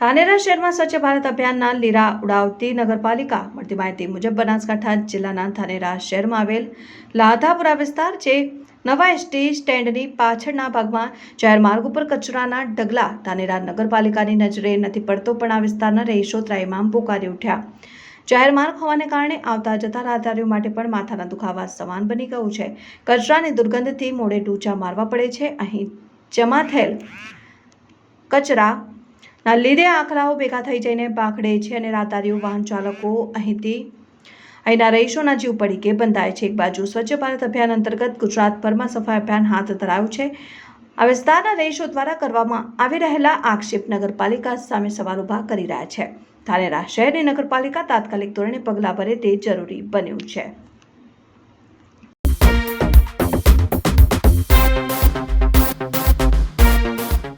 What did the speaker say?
ધાનેરા શહેરમાં સ્વચ્છ ભારત અભિયાનના લીરા ઉડાવતી નગરપાલિકા મળતી માહિતી મુજબ બનાસકાંઠા જિલ્લાના ધાનેરા શહેરમાં આવેલ લાધાપુરા વિસ્તાર જે નવા એસટી સ્ટેન્ડની પાછળના ભાગમાં જાહેર માર્ગ ઉપર કચરાના ઢગલા ધાનેરા નગરપાલિકાની નજરે નથી પડતો પણ આ વિસ્તારના રહીશો ત્રાહિમામ પોકારી ઉઠ્યા. જાહેર માર્ગ હોવાને કારણે આવતા જતા રાહદારીઓ માટે પણ માથાના દુખાવા સમાન બની ગયું છે. કચરાની દુર્ગંધથી મોડે ડૂચા મારવા પડે છે. અહીં જમા થયેલ કચરાના લીધે આંકડાઓ ભેગા થઈ જઈને બાખડે છે અને રાતારીઓ વાહન ચાલકો અહીંથી અહીંના રહીશોના જીવ પડીકે બંધાય છે. એક બાજુ સ્વચ્છ ભારત અભિયાન અંતર્ગત ગુજરાતભરમાં સફાઈ અભિયાન હાથ ધરાયું છે. આ વિસ્તારના રહીશો દ્વારા કરવામાં આવી રહેલા આક્ષેપ નગરપાલિકા સામે સવાલ ઊભા કરી રહ્યા છે. ધાનેરા શહેરની નગરપાલિકા તાત્કાલિક ધોરણે પગલાં ભરે તે જરૂરી બન્યું છે.